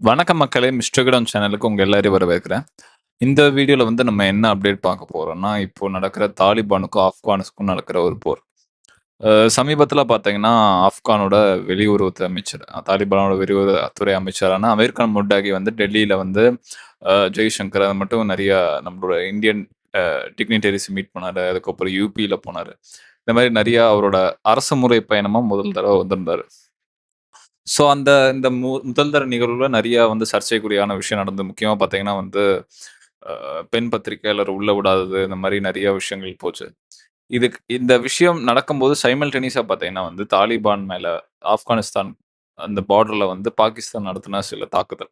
வணக்கம் மக்களே! மிஸ்டர் சேனலுக்கு உங்கள் எல்லாரையும் வரவேற்கிறேன். இந்த வீடியோவில் வந்து நம்ம என்ன அப்டேட் பார்க்க போகிறோம்னா இப்போ நடக்கிற தாலிபானுக்கும், ஆப்கானுக்கும் நடக்கிற ஒரு போர். சமீபத்தில் பார்த்தீங்கன்னா, ஆப்கானோட வெளியுறவுத்துறை அமைச்சர், தாலிபானோட வெளியுறவுத்துறை அமைச்சரான அமீர் முட்டாகி வந்து டெல்லியில் வந்து ஜெய்சங்கர் அது மட்டும் நிறையா நம்மளோட இந்தியன் டிக்னிட்டரிஸ் மீட் பண்ணாரு. அதுக்கப்புறம் யூபியில் போனாரு. இந்த மாதிரி நிறையா அவரோட அரசு முறை பயணமாக முதல் தடவை வந்திருந்தாரு. ஸோ அந்த இந்த மு முதல் தர நிகழ்வுல நிறைய வந்து சர்ச்சைக்குரியான விஷயம் நடந்து முக்கியமாக பார்த்தீங்கன்னா வந்து, பெண் பத்திரிகையாளர் உள்ள விடாதது, இந்த மாதிரி நிறைய விஷயங்கள் போச்சு. இதுக்கு இந்த விஷயம் நடக்கும்போது சைமல்டேனியஸா பார்த்தீங்கன்னா வந்து, தாலிபான் மேல ஆப்கானிஸ்தான் அந்த பார்டர்ல வந்து பாகிஸ்தான் நடத்தின சில தாக்குதல்.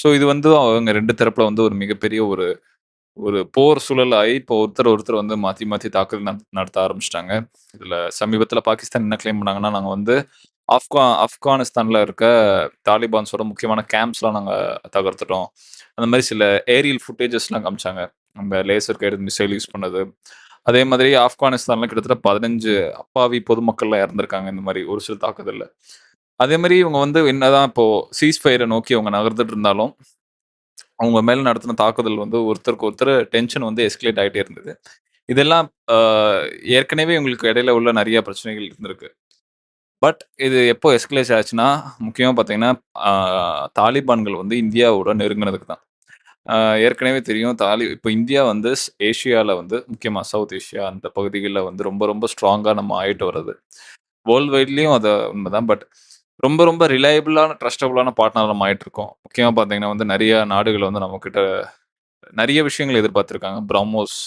ஸோ இது வந்து அவங்க ரெண்டு தரப்புல வந்து ஒரு மிகப்பெரிய ஒரு ஒரு போர் சூழல் ஆகி இப்போ ஒருத்தர் ஒருத்தர் வந்து மாற்றி மாற்றி தாக்குதல் நட நடத்த ஆரம்பிச்சிட்டாங்க இதில் சமீபத்தில் பாகிஸ்தான் என்ன கிளைம் பண்ணாங்கன்னா, நாங்கள் வந்து ஆப்கா ஆப்கானிஸ்தானில் இருக்க தாலிபான்ஸோட முக்கியமான கேம்ப்ஸ்லாம் நாங்கள் தகர்த்துட்டோம். அந்த மாதிரி சில ஏரியல் ஃபுட்டேஜஸ்லாம் காமிச்சாங்க. அந்த லேசர் கைடு மிசைல் யூஸ் பண்ணது. அதே மாதிரி ஆப்கானிஸ்தான்லாம் கிட்டத்தட்ட 15 அப்பாவி பொதுமக்கள்லாம் இறந்துருக்காங்க இந்த மாதிரி ஒரு சில தாக்குதலில் அதே மாதிரி இவங்க வந்து என்னதான் இப்போது சீஸ் ஃபயர நோக்கி அவங்க நகர்ந்துட்டு இருந்தாலும், அவங்க மேலே நடத்தின தாக்குதல் வந்து ஒருத்தருக்கு ஒருத்தர் டென்ஷன் வந்து எஸ்கலேட் ஆகிட்டே இருந்தது. இதெல்லாம் ஏற்கனவே இவங்களுக்கு இடையில உள்ள நிறைய பிரச்சனைகள் இருந்திருக்கு. பட் இது எப்போ எஸ்கலேஸ் ஆச்சுன்னா, முக்கியமாக பார்த்தீங்கன்னா, தாலிபான்கள் வந்து இந்தியாவோட நெருங்கினதுக்கு தான். ஏற்கனவே தெரியும் தாலி இப்போ இந்தியா வந்து ஏஷியாவில் வந்து முக்கியமாக சவுத் ஏஷியா அந்த பகுதிகளில் வந்து ரொம்ப ரொம்ப ஸ்ட்ராங்காக நம்ம ஆயிட்டு வர்றது. வேர்ல்ட் வைட்லேயும் அது உண்மைதான் பட் ரொம்ப ரொம்ப ரிலையபிளான, ட்ரஸ்டபுளான பார்ட்னர் நம்ம ஆயிட்டுருக்கோம். முக்கியமாக பார்த்தீங்கன்னா வந்து நிறைய நாடுகள் வந்து நம்மக்கிட்ட நிறைய விஷயங்கள் எதிர்பார்த்துருக்காங்க பிரம்மோஸ்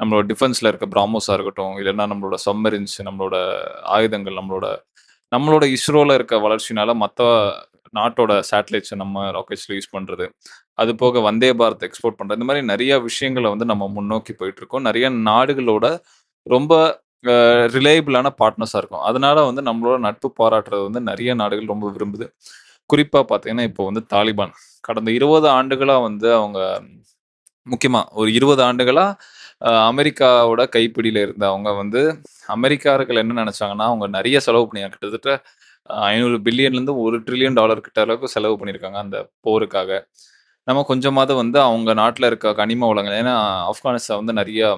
நம்மளோட டிஃபென்ஸில் இருக்க பிராமோஸாக இருக்கட்டும், இல்லைன்னா நம்மளோட சம்மரின்ஸ் நம்மளோட ஆயுதங்கள், நம்மளோட நம்மளோட இஸ்ரோவில் இருக்க வளர்ச்சினால மற்ற நாட்டோட சேட்டலைட்ஸை நம்ம ராக்கெட்ஸில் யூஸ் பண்ணுறது அது போக வந்தே பாரத் எக்ஸ்போர்ட் பண்ணுறது இந்த மாதிரி நிறைய விஷயங்கள வந்து நம்ம முன்னோக்கி போயிட்டுருக்கோம். நிறைய நாடுகளோட ரொம்ப ரிலேயபிளான பார்ட்னர்ஸாக இருக்கும் அதனால வந்து நம்மளோட நட்பு பாராட்டுறது வந்து நிறைய நாடுகள் ரொம்ப விரும்புது. குறிப்பாக பார்த்தீங்கன்னா, இப்போ வந்து தாலிபான். கடந்த இருபது ஆண்டுகளாக வந்து அவங்க முக்கியமாக ஒரு இருபது ஆண்டுகளாக அமெரிக்காவோட கைப்பிடியில் இருந்த அவங்க வந்து அமெரிக்கார்கள் என்ன நினச்சாங்கன்னா அவங்க நிறைய செலவு பண்ணியாங்க கிட்டத்தட்ட ஐநூறு பில்லியன்லேருந்து ஒரு ட்ரில்லியன் டாலர் கிட்ட அளவுக்கு செலவு பண்ணியிருக்காங்க அந்த போருக்காக. நம்ம கொஞ்சமாவது வந்து அவங்க நாட்டில் இருக்க கனிம வளங்கள் ஏன்னா ஆப்கானிஸ்தான் வந்து நிறையா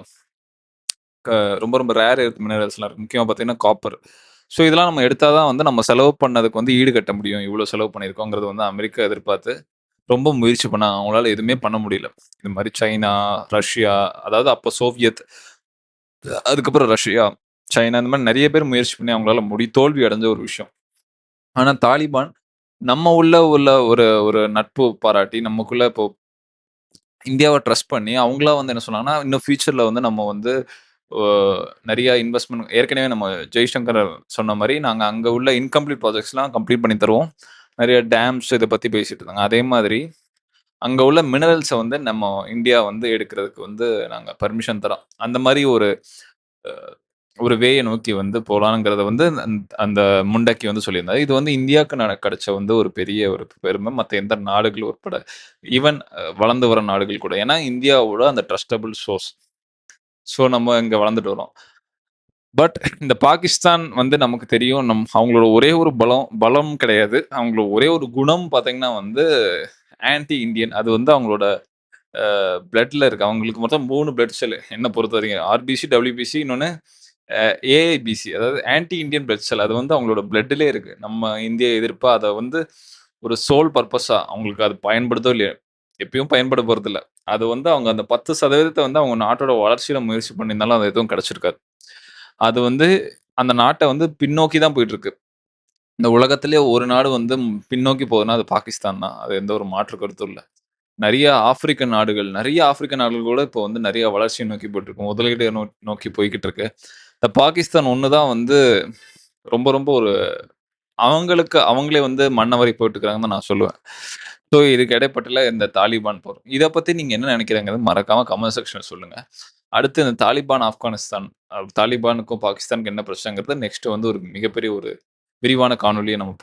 க ரொம்ப ரொம்ப ரேர் மினரல்ஸ்லாம் இருக்கு. முக்கியமாக பார்த்தீங்கன்னா காப்பர். ஸோ இதெல்லாம் நம்ம எடுத்தால் தான் வந்து நம்ம செலவு பண்ணதுக்கு வந்து ஈடு கட்ட முடியும். இவ்வளோ செலவு பண்ணியிருக்கோங்கிறது வந்து அமெரிக்கா எதிர்பார்த்து ரொம்ப முயற்சி பண்ணாங்க. அவங்களால எதுவுமே பண்ண முடியல. இது மாதிரி சைனா, ரஷ்யா அதாவது அப்போ சோவியத் அதுக்கப்புறம் ரஷ்யா, சைனா இந்த மாதிரி நிறைய பேர் முயற்சி பண்ணி அவங்களால முடி தோல்வி அடைஞ்ச ஒரு விஷயம். ஆனால் தாலிபான் நம்ம உள்ள உள்ள ஒரு ஒரு நட்பு பாராட்டி நமக்குள்ள இப்போ இந்தியாவை ட்ரஸ்ட் பண்ணி அவங்களா வந்து என்ன சொன்னாங்கன்னா, இன்னும் ஃபியூச்சரில் வந்து நம்ம வந்து நிறைய இன்வெஸ்ட்மெண்ட் ஏற்கனவே நம்ம ஜெய்சங்கர் சொன்ன மாதிரி நாங்கள் அங்கே உள்ள இன்கம்ப்ளீட் ப்ராஜெக்ட்ஸ்லாம் கம்ப்ளீட் பண்ணி தருவோம். நிறைய டேம்ஸ் இதை பத்தி பேசிட்டு இருந்தாங்க. அதே மாதிரி அங்க உள்ள மினரல்ஸை வந்து நம்ம இந்தியா வந்து எடுக்கிறதுக்கு வந்து நாங்க பர்மிஷன் தரோம். அந்த மாதிரி ஒரு ஒரு வேய நோக்கி வந்து போலாங்கிறத வந்து அந்த முண்டக்கி வந்து சொல்லியிருந்தாரு. இது வந்து இந்தியாவுக்கு நான் கிடைச்ச வந்து ஒரு பெரிய ஒரு பெருமை. மத்த எந்த நாடுகள் உட்பட ஈவன் வளர்ந்து வர நாடுகள் கூட. ஏன்னா இந்தியாவோட அந்த ட்ரஸ்டபிள் சோர்ஸ். ஸோ நம்ம இங்க வளர்ந்துட்டு வரோம். பட் இந்த பாகிஸ்தான் வந்து நமக்கு தெரியும். நம் அவங்களோட ஒரே ஒரு பலம் பலம் கிடையாது. அவங்களோட ஒரே ஒரு குணம் பார்த்தீங்கன்னா வந்து ஆன்டி இண்டியன். அது வந்து அவங்களோட பிளட்ல இருக்கு. அவங்களுக்கு மொத்தம் மூணு பிளட் செல் என்ன பொறுத்தவரைக்கும். ஆர்பிசி, டபிள்யூபிசி இன்னொன்று ஏஐபிசி அதாவது ஆன்டி இண்டியன் பிளட் செல். அது வந்து அவங்களோட பிளட்லயே இருக்கு. நம்ம இந்திய எதிர்ப்பா அதை வந்து ஒரு சோல் பர்பஸா அவங்களுக்கு அது பயன்படுதோ இல்லையோ, எப்பயும் பயன்பட போறதில்ல. அது வந்து அவங்க அந்த 10% வந்து அவங்க நாட்டோட வளர்ச்சியில முயற்சி பண்ணியிருந்தாலும் அது எதுவும் கிடைச்சிருக்காது. அது வந்து அந்த நாட்டை வந்து பின்னோக்கி தான் போயிட்டு இருக்கு இந்த உலகத்திலேயே ஒரு நாடு வந்து பின்னோக்கி போகுதுன்னா, அது பாகிஸ்தான் தான். அது எந்த ஒரு மாற்று கருத்தும் இல்ல. நிறைய ஆப்பிரிக்க நாடுகள் நிறைய ஆப்பிரிக்க நாடுகள் கூட இப்போ வந்து நிறைய வளர்ச்சியை நோக்கி போயிட்டுருக்கு. முதலீடு நோ நோக்கி போய்கிட்டு இருக்கு. இந்த பாகிஸ்தான் ஒன்று தான் வந்து ரொம்ப ரொம்ப ஒரு அவங்களுக்கு அவங்களே வந்து மண்ணவாரி போயிட்டுருக்காங்கன்னு தான் நான் சொல்லுவேன். ஸோ இதுக்கு இடைப்பட்டல இந்த தாலிபான் போகிறோம் இதை பத்தி நீங்க என்ன நினைக்கிறீங்கிறது மறக்காம கமெண்ட் செக்ஷன் சொல்லுங்க. அடுத்து இந்த தாலிபான், ஆப்கானிஸ்தான் தாலிபானுக்கும், பாகிஸ்தானுக்கும் என்ன பிரச்சனைங்கிறது நெக்ஸ்ட் வந்து ஒரு மிகப்பெரிய ஒரு விரிவான காணொலியை நம்ம